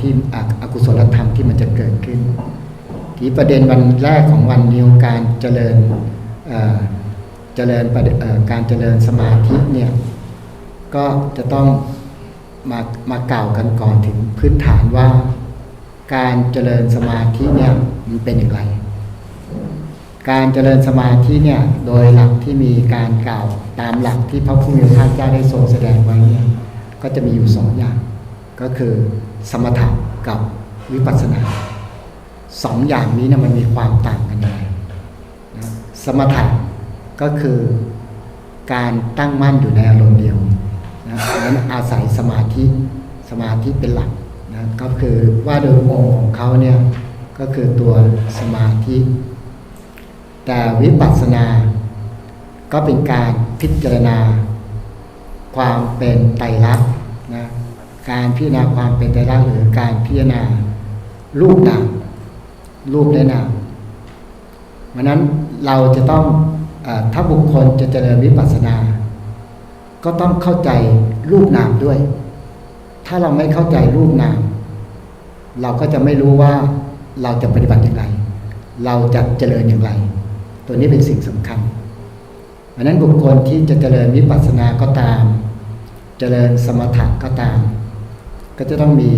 ที่ออกุศลธรรมที่มันจะเกิดขึ้น ทีประเด็นวันแรกของวันนิวการเจริญเจริญประเดเอ่อการเจริญสมาธิเนี่ยก็จะต้องมามากล่าวกันก่อนถึงพื้นฐานว่า การเจริญสมาธิเนี่ยมันเป็นอย่างไร การเจริญสมาธิเนี่ยโดยหลักที่มีการกล่าวตามหลักที่พระผู้มีพระภาคเจ้าได้ทรงแสดงไว้เนี่ยก็จะมีอยู่สองอย่าง ก็คือ สมถะกับวิปัสสนาสองอย่างนี้เนี่ยมันมีความต่างกันยังไงนะสมถะก็คือการตั้งมั่นอยู่ในอารมณ์เดียวนะนั้นอาศัยสมาธิสมาธิเป็นหลักนะก็คือว่าโดยองค์ของเขาเนี่ยก็คือตัวสมาธิ แต่วิปัสสนา ก็เป็นการพิจารณา ความเป็นไตรลักษณ์ การพิจารณาความเป็นไตรลักษณ์หรือการพิจารณารูปนามรูปและนามเพราะนั้นเราจะต้องอถ้าบุคคลจะเจริญวิปัสสนา ก็ต้องเข้าใจรูปนามด้วย ถ้าเราไม่เข้าใจรูปนาม เราก็จะไม่รู้ว่าเราจะปฏิบัติอย่างไร เราจะเจริญอย่างไร ตัวนี้เป็นสิ่งสำคัญเพราะนั้นบุคคลที่จะเจริญวิปัสสนาก็ตาม เจริญสมถะก็ตาม ก็จะต้องมี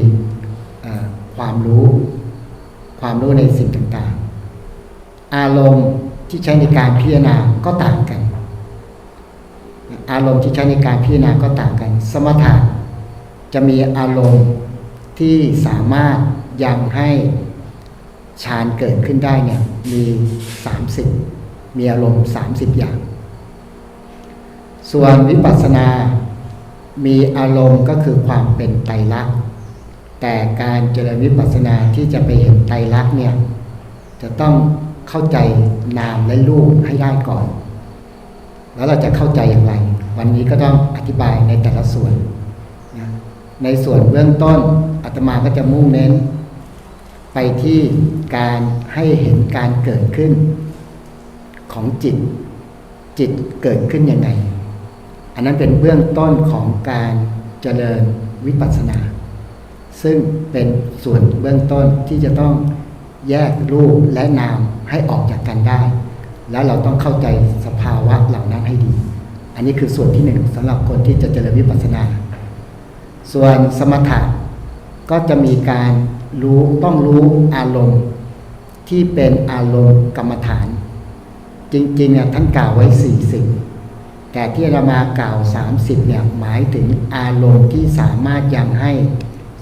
ความรู้ ความรู้ในสิ่งต่างๆ อารมณ์ที่ใช้ในการพิจารณาก็ต่างกัน อารมณ์ที่ใช้ในการพิจารณาก็ต่างกัน สมถะจะมีอารมณ์ที่สามารถยังให้ฌานเกิดขึ้นได้เนี่ยมี 30 มีอารมณ์ 30 อย่าง ส่วนวิปัสสนา มีอารมณ์ก็คือความเป็นไตรลักษณ์แต่การเจริญวิปัสสนาที่จะไปเห็นไตรลักษณ์เนี่ยจะต้องเข้าใจนามและรูปให้ได้ก่อน แล้วเราจะเข้าใจอย่างไร วันนี้ก็ต้องอธิบายในแต่ละส่วนนะในส่วนเบื้องต้นอาตมาก็จะมุ่งเน้น ไปที่การให้เห็นการเกิดขึ้น ของจิต จิตเกิดขึ้นยังไง อันนั้นเป็นเบื้องต้นของการเจริญวิปัสสนา ซึ่งเป็นส่วนเบื้องต้นที่จะต้องแยกรูปและนามให้ออกจากกันได้ แล้วเราต้องเข้าใจสภาวะเหล่านั้นให้ดี อันนี้คือส่วนที่หนึ่งสำหรับคนที่จะเจริญวิปัสสนา ส่วนสมถะก็จะมีการรู้ต้องรู้อารมณ์ที่เป็นอารมณ์กรรมฐาน จริงๆเนี่ยท่านกล่าวไว้สี่สิ่ง แต่ที่เรามากล่าว 30เนี่ยหมายถึงอารมณ์ที่สามารถยังให้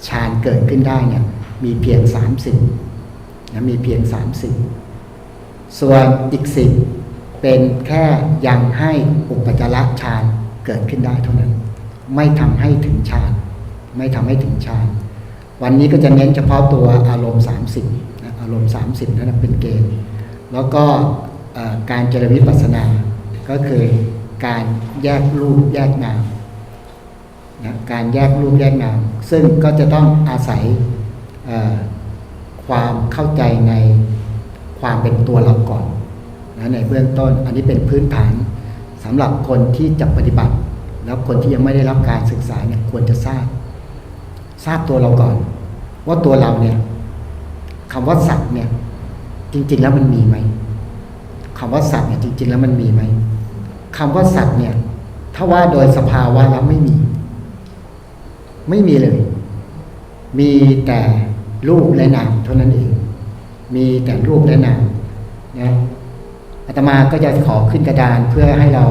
ฌานเกิดขึ้นได้เนี่ยมีเพียง 30นะมีเพียง 30 ส่วนอีกสิบเป็นแค่ยังให้อุปจารฌานเกิดขึ้นได้เท่านั้น ไม่ทำให้ถึงฌานไม่ทำให้ถึงฌานวันนี้ก็จะเน้นเฉพาะตัวอารมณ์ 30นะอารมณ์ 30นั่นเป็นเกณฑ์แล้วก็การเจริญวิปัสสนาก็คือ การแยกรูปแยกนามนะการแยกรูปแยกนาม ซึ่งก็จะต้องอาศัยความเข้าใจในความเป็นตัวเราก่อนนะในเบื้องต้นอันนี้เป็นพื้นฐานสำหรับคนที่จะปฏิบัติ แล้วคนที่ยังไม่ได้รับการศึกษาเนี่ยควรจะทราบ ทราบตัวเราก่อน ว่าตัวเราเนี่ยคำว่าสัตว์เนี่ยจริง ๆ แล้วมันมีไหมคำว่าสัตว์เนี่ยจริง ๆ แล้วมันมีไหม คำว่าสัตว์เนี่ย ถ้าว่าโดยสภาวะแล้วไม่มี ไม่มีเลย มีแต่รูปและนามเท่านั้นเอง มีแต่รูปและนามนะอาตมาก็จะขอขึ้นกระดานเพื่อให้เรา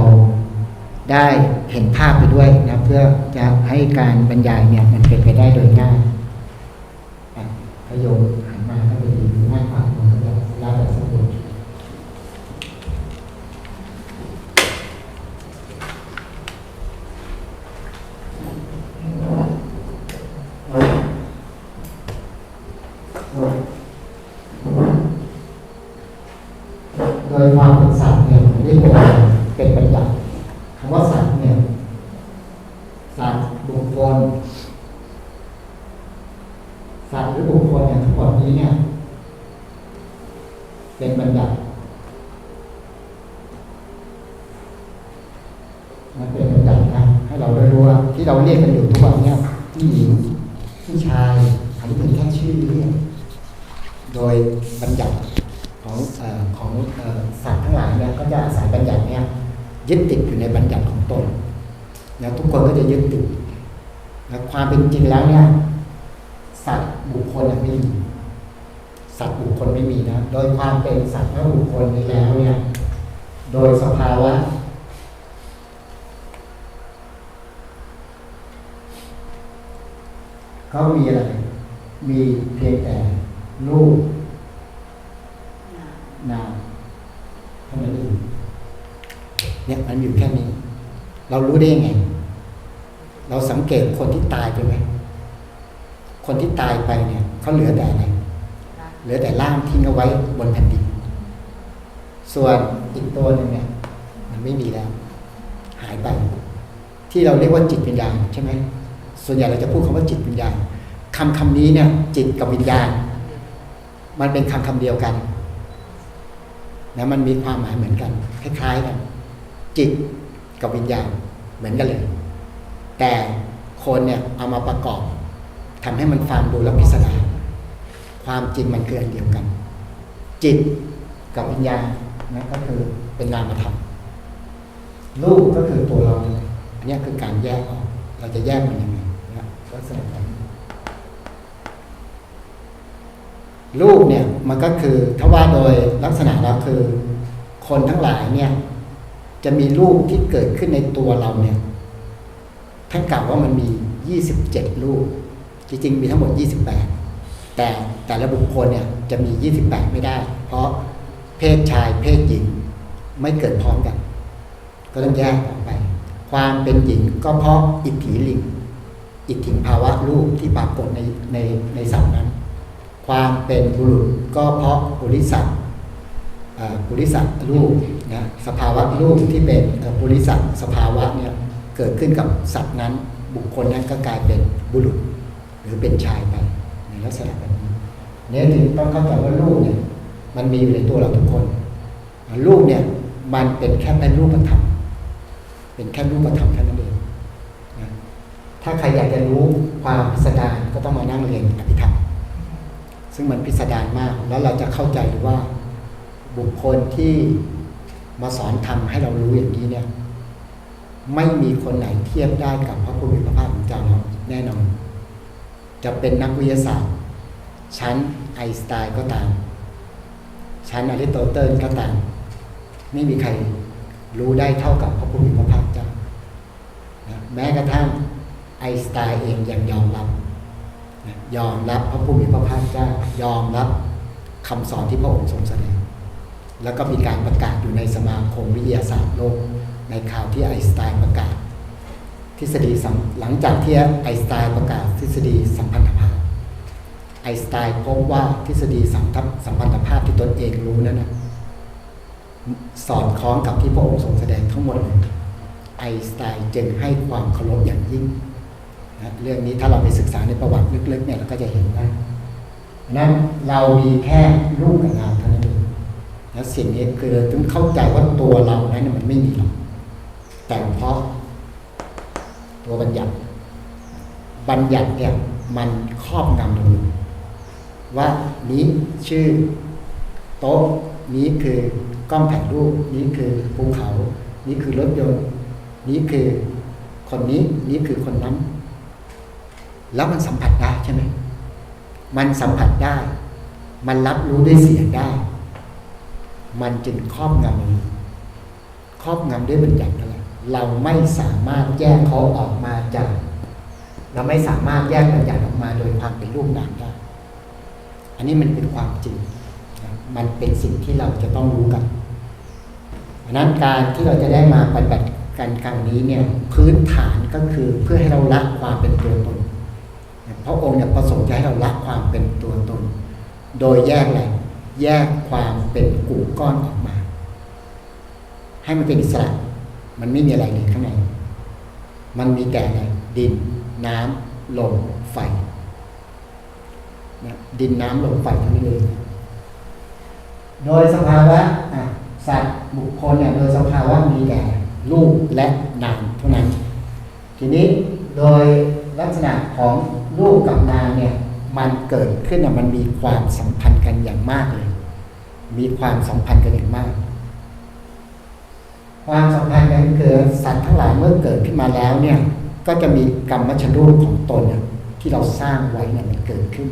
ได้เห็นภาพไปด้วยนะ เพื่อจะให้การบรรยายเนี่ยมันเป็นไปได้โดยง่ายอะพโยมาก็ไปดีหน้าขวามือก็ได้แล้วแต่สะดวก โดยความเป็นสัตว์เนี่ยมันไม่ได้เป็นเป็นบัญญาคำว่าสัตวเนี่ยสัตว์บุคคลสัตว์หรือบุคคลเนี่ยทั้งหมดนี้เนี่ย เป็นบัญญัติมันเป็นบัญญัตินะให้เราได้รู้ว่าที่เราเรียกกันอยู่ทุกวันเนี่ยผู้หญิงผู้ชายอันนี้เป็นแค่ชื่อเรียก โดยบัญญัติของเออของเออสัตว์ทั้งหลายเนี่ยก็จะอาศัยบัญญัติเนี่ยยึดติดอยู่ในบัญญัติของตนแล้วทุกคนก็จะยึดติดและความเป็นจริงแล้วเนี่ย สัตว์บุคคลไม่มีสัตว์บุคคลไม่มีนะ โดยความเป็นสัตว์และบุคคลนี้แล้วเนี่ย โดยสภาวะก็มีอะไร มีเพียงแต่รูปนามเท่านั้นเอง เนี่ยมันอยู่แค่นี้ เรารู้ได้ยังไง เราสังเกตคนที่ตายไปไหมคนที่ตายไปเนี่ยเขาเหลือแต่อะไรเหลือแต่ร่างทิ้งเอาไว้บนแผ่นดิน ส่วนอีกตัวหนึ่งเนี่ย มันไม่มีแล้ว หายไป ที่เราเรียกว่าจิตวิญญาณใช่ไหมส่วนใหญ่เราจะพูดคำว่าจิตวิญญาณคำคำนี้เนี่ย จิตกับวิญญาณ มันเป็นคำคำเดียวกันนะมันมีความหมายเหมือนกัน คล้ายๆกัน จิตกับวิญญาณเหมือนกันเลย แต่คนเนี่ยเอามาประกอบทำให้มันฟังดูแล้วพิสดารความจริงมันคืออันเดียวกัน จิตกับวิญญาณนะก็คือเป็นนามธรรมรูปก็คือตัวเราเนี่ยอันนี้คือการแยกออก เราจะแยกมันยังไงนะกษณะแบบนี้รูปเนี่ยมันก็คือถ้าว่าโดยลักษณะแล้วคือ คนทั้งหลายเนี่ย จะมีรูปที่เกิดขึ้นในตัวเราเนี่ยท่านกล่าวว่ามันมี 27รูปจริงๆ มีทั้งหมด 28 แต่แต่ละบุคคลเนี่ยจะมี 28 ไม่ได้ เพราะเพศชายเพศหญิงไม่เกิดพร้อมกัน ก็ต้องแยกออกไป ความเป็นหญิงก็เพราะอิทธิลิง อิทธิภาวะรูปที่ปรากฏในในในสัตว์นั้น ความเป็นบุรุษก็เพราะบุริสัต บุริสัตรูปนะสภาวะรูปที่เป็นบุริสัตสภาวะเนี่ยเกิดขึ้นกับสัตว์นั้น บุคคลนั้นก็กลายเป็นบุรุษ หรือเป็นชายไปในลักษณะแบบนี้เนี่ยถึงต้องเข้าใจว่ารูปเนี่ยมันมีอยู่ในตัวเราทุกคนรูปเนี่ยมันเป็นแค่เป็นรูปธรรมเป็นแค่รูปธรรมแค่นั้นเองนะถ้าใครอยากจะรู้ความพิสดารก็ต้องมานั่งเรียนอภิธรรม ซึ่งมันพิสดารมากแล้วเราจะเข้าใจว่า บุคคลที่มาสอนธรรมให้เรารู้อย่างนี้เนี่ย ไม่มีคนไหนเทียบได้กับพระพุทธพระภาคของเจ้าเราแน่นอน จะเป็นนักวิทยาศาสตร์ ชั้นไอน์สไตน์ก็ตาม ชั้นอริสโตเติลก็ตาม ไม่มีใครรู้ได้เท่ากับพระพุทธพระภาคเจ้านะแม้กระทั่งไอน์สไตน์เองยังยอมรับ ยอมรับพระผู้มีพระภาคเจ้ายอมรับคำสอนที่พระองค์ทรงแสดง แล้วก็มีการประกาศอยู่ในสมาคมวิทยาศาสตร์โลก ในข่าวที่ไอน์สไตน์ประกาศ ทฤษฎีหลังจากที่ไอน์สไตน์ประกาศทฤษฎีสัมพันธภาพ ไอน์สไตน์พบว่าทฤษฎีสัมพันธสัมพันธภาพที่ตนเองรู้นั้นนะสอดคล้องกับที่พระองค์ทรงแสดงทั้งหมดเลยไอสไตน์จึงให้ความเคารพอย่างยิ่งนะเรื่องนี้ถ้าเราไปศึกษาในประวัติลึกๆเนี่ยเราก็จะเห็นได้นั้นเรามีแค่รูปนามเท่านั้นเอง แล้วสิ่งนี้คือต้องเข้าใจว่าตัวเรานั้นมันไม่มีหรอกแต่เพราะตัวบัญญัติ บัญญัติเนี่ยมันครอบงำเราอยู่ว่านี้ชื่อโต๊ะนี้คือกล้องถ่ายรูปนี้คือภูเขา นี้คือรถยนต์นี้คือคนนี้นี้คือคนนั้น แล้วมันสัมผัสได้ใช่ไหมมันสัมผัสได้ มันรับรู้ด้วยเสียงได้ มันจึงครอบงำเราครอบงำด้วยบัญญัตินั่นแหละเราไม่สามารถแยกเขาออกมาจาก เราไม่สามารถแยกบัญญัติออกมาโดยความเป็นรูปนามได้อันนี้มันเป็นความจริง มันเป็นสิ่งที่เราจะต้องรู้กันดังนั้นการที่เราจะได้มาปฏิบัติกันครั้งนี้เนี่ยพื้นฐานก็คือเพื่อให้เราละความเป็นตัวตนพระองค์เนี่ยประสงค์จะให้เราละความเป็นตัวตน โดยแยกอะไร แยกความเป็นกลุ่มก้อนออกมา ให้มันเป็นอิสระ มันไม่มีอะไรเลยข้างใน มันมีแต่อะไรดิน น้ำลมไฟนะดินน้ำลมไฟเท่านี้เลยโดยสภาวะสัตว์บุคคลเนี่ยโดยสภาวะมีแต่รูปและนามเท่านั้น ทีนี้โดยลักษณะของรูปกับนามเนี่ยมันเกิดขึ้นอะมันมีความสัมพันธ์กันอย่างมากเลย มีความสัมพันธ์กันอย่างมาก ความสัมพันธ์กันเกิดสัตว์ทั้งหลายเมื่อเกิดขึ้นมาแล้วเนี่ย ก็จะมีกรรมมัชรูปของตนเนี่ยที่เราสร้างไว้เนี่ยมันเกิดขึ้น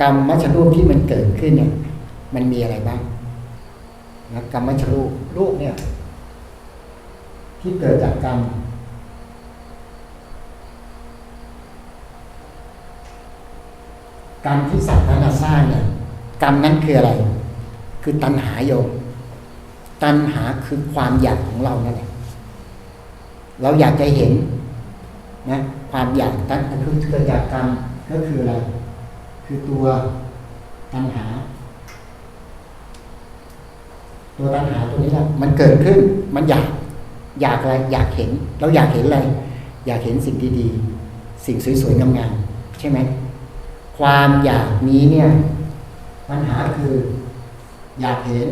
กรรมมัชรูปที่มันเกิดขึ้นเนี่ย มันมีอะไรบ้างนะกรรมมัชรูปรูปเนี่ย ที่เกิดจากกรรมกรรมที่สัตว์นั้นสร้างเนี่ย กรรมนั้นคืออะไร คือตัณหาโยมตัณหาคือความอยากของเรานั่นแหละเราอยากจะเห็นนะความอยากตัณคือเกิดจากกรรมก็คืออะไร คือตัวตัณหา ตัวตัณหาตัวนี้แหละมันเกิดขึ้นมันอยากอยากอะไรอยากเห็นเราอยากเห็นอะไร อยากเห็นสิ่งดีๆ สิ่งสวยๆงามๆใช่ไหมความอยากนี้เนี่ย ปัญหาคือ อยากเห็น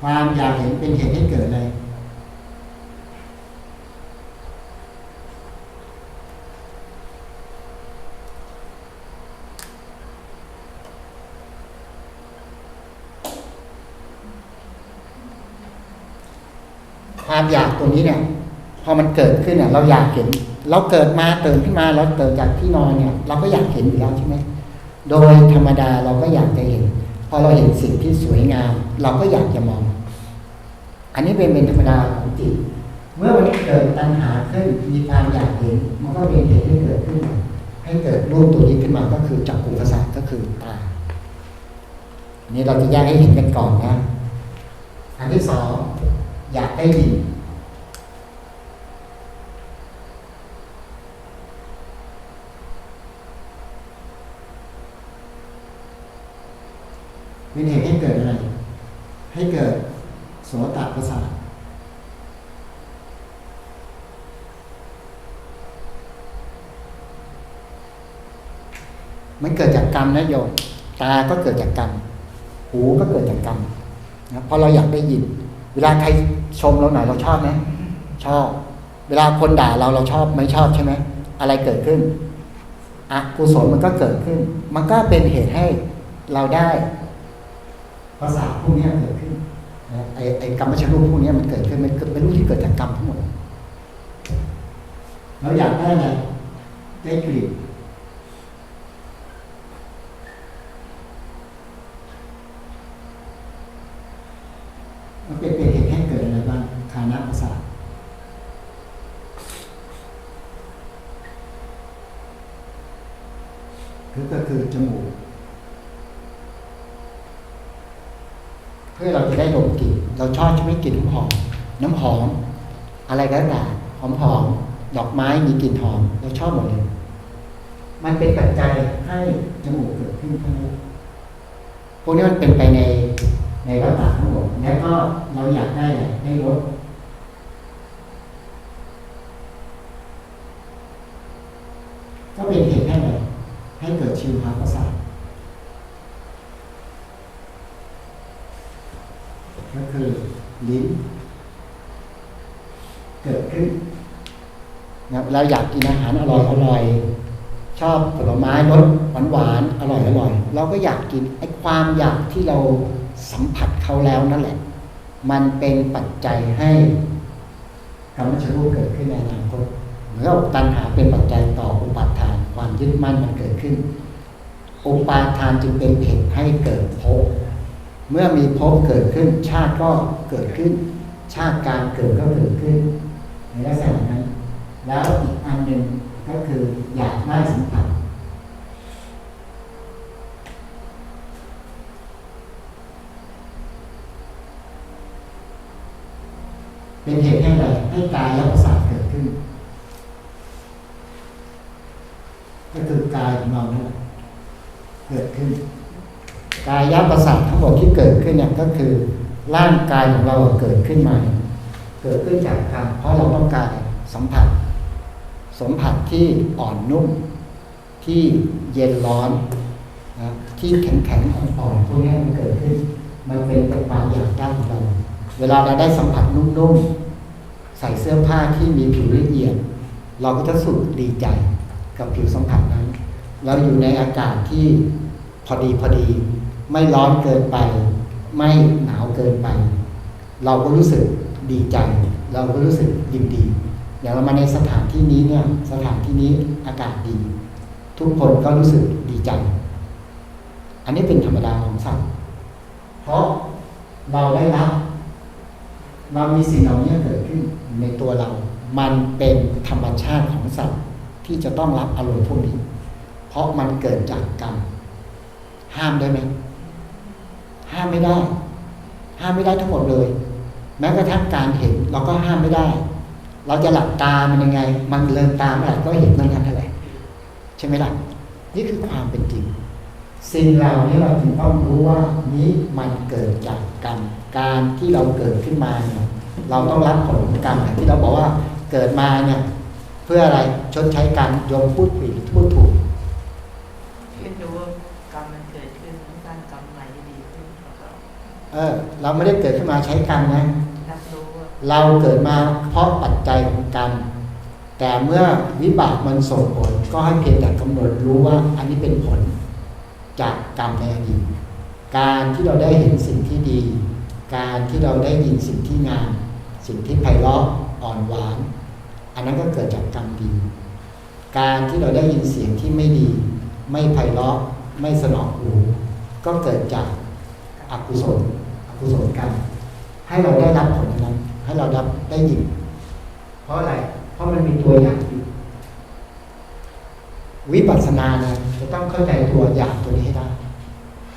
ความอยากเห็นเป็นเหตุให้เกิดอะไรความอยากตัวนี้เนี่ย พอมันเกิดขึ้นเนี่ย เราอยากเห็น เราเกิดมาตื่นขึ้นมาเราเตื่นจากที่นอนเนี่ย เราก็อยากเห็นอยู่แล้วใช่ไหมโดยธรรมดาเราก็อยากจะเห็น พอเราเห็นสิ่งที่สวยงาม เราก็อยากจะมอง อันนี้เป็นเป็นธรรมดาของจิตเมื่อวันนี้เกิดตัณหาขึ้นมีความอยากเห็นมันก็เป็นเหตุให้เกิดขึ้น ให้เกิดรูปตัวนี้ขึ้นมาก็คือจักรกุประสาทก็คือตาอันนี้เราจะแยกให้เห็นกันก่อนนะอันที่สองอยากได้ยินเหตุให้เกิดอะไร ให้เกิดโสตประสาทมันเกิดจากก รรมนะโยมตาก็เกิดจากกรรม หูก็เกิดจากกรรมนะเพราะเราอยากได้ยิน เวลาใครชมเราหน่อยเราชอบไหมชอบ เวลาคนด่าเราเราชอบไม่ชอบใช่ไหมอะไรเกิดขึ้นอกุศลมันก็เกิดขึ้น มันก็เป็นเหตุให้เราได้ภาษาพวกนี้เกิดขึ้นไอ้ไอ้กรรมชรูปพวกนี้มันเกิดขึ้นมันเป็นรูปที่เกิดจากกรรมทั้งหมดเราอยากได้อะไรได้กลิ่น มันเป็นเป็นเหตุให้เกิดอะไรบ้างฐานะประสาทคือก็คือจมูก เพื่อเราจะได้ดมกลิ่นเราชอบใช่ไหมกลิ่นหอมน้ำหอม อะไรก็ตามหอมหอมดอกไม้มีกลิ่นหอมเราชอบหมดเลยมันเป็นปัจจัยให้จมูกเกิดขึ้นทั้งนั้นพวกนี้มันเป็นไปใน ในวัฏฏะทั้งหมดแล้วก็เราอยากได้อะไรได้รสก็เป็นเหตุให้อะไรให้เกิดชิวหาประสาทก็คือลิ้นเกิดขึ้นนะเราอยากกินอาหารอร่อยอร่อยชอบผลไม้รสหวานหวานอร่อยอร่อยเราก็อยากกินไอ้ความอยากที่เรา สัมผัสเขาแล้วนั่นแหละ มันเป็นปัจจัยให้กรรมชรูปเกิดขึ้นในอนาคตเหมือนกับตัณหาเป็นปัจจัยต่ออุปาทาน ความยึดมั่นมันเกิดขึ้น อุปาทานจึงเป็นเหตุให้เกิดภพเมื่อมีภพเกิดขึ้น ชาติก็เกิดขึ้น ชาติการเกิดก็เกิดขึ้นในลักษณะนั้น แล้วอีกอันหนึ่งก็คืออยากได้สัมผัส เป็นเหตุให้อะไรให้กายและประสาทเกิดขึ้น ก็คือกายของเราเนั่นแหละเกิดขึ้น กายยับประสาททั้งหมดที่เกิดขึ้นเนี่ยก็คือ ร่างกายของเราเกิดขึ้นมา เกิดขึ้นจากกรรเพราะเราต้องการสัมผัสสัมผัสที่อ่อนนุ่ม ที่เย็นร้อนนะที่แข็งแข็งๆอ่อนๆพวกนี้มันเกิดขึ้น มันเป็นความอยากได้ของเรา เวลาเราได้สัมผัสนุ่มๆ ใส่เสื้อผ้าที่มีผิวละเอียด เราก็จะสุขดีใจกับผิวสัมผัสนั้น เราอยู่ในอากาศที่พอดีพอดี ไม่ร้อนเกินไป ไม่หนาวเกินไป เราก็รู้สึกดีใจ เราก็รู้สึกยินดีอย่างเรามาในสถานที่นี้เนี่ยสถานที่นี้อากาศดี ทุกคนก็รู้สึกดีใจ อันนี้เป็นธรรมดาของสัตว์เพราะเราได้รับ เรามีสิ่งเหล่านี้เกิดขึ้นในตัวเรา มันเป็นธรรมชาติของสัตว์ที่จะต้องรับอารมณ์พวกนี้ เพราะมันเกิดจากกรรม ห้ามได้ไหม ห้ามไม่ได้ ห้ามไม่ได้ทั้งหมดเลย แม้กระทั่งการเห็นเราก็ห้ามไม่ได้ เราจะหลับตามันยังไง มันเลินตาเมื่อไหร่ก็เห็นเมื่อนั้นเท่าไหร่ใช่ไหมล่ะ นี่คือความเป็นจริง สิ่งเหล่านี้เราถึงต้องรู้ว่านี้มันเกิดจากกรรมการที่เราเกิดขึ้นมาเนี่ยเราต้องรับผลของกรรมอย่างที่เราบอกว่าเกิดมาเนี่ยเพื่ออะไรชดใช้กรรมโยมพูดผิดพูดถูกเรียนรู้ว่ากรรมมันเกิดขึ้นต้องสร้างกรรมใหม่ที่ดีขึ้นแล้วก็เออ เราไม่ได้เกิดขึ้นมาใช้กรรมนะรับรู้ว่าเราเกิดมาเพราะปัจจัยของกรรมแต่เมื่อวิบากมันส่งผลก็ให้เพียงแต่กำหนดรู้ว่าอันนี้เป็นผล จากกรรมในอดีตการที่เราได้เห็นสิ่งที่ดี การที่เราได้ยินสิ่งที่งาม สิ่งที่ไพเราะอ่อนหวาน อันนั้นก็เกิดจากกรรมดี การที่เราได้ยินเสียงที่ไม่ดี ไม่ไพเราะไม่สนองหูก็เกิดจากอกุศลอกุศลกรรมให้เราได้รับผลนั้น ให้เราได้ได้ยิน เพราะอะไร เพราะมันมีตัวอย่างอยู่วิปัสสนาเนี่ยจะ ต้องเข้าใจตัวอย่างตัวนี้ให้ได้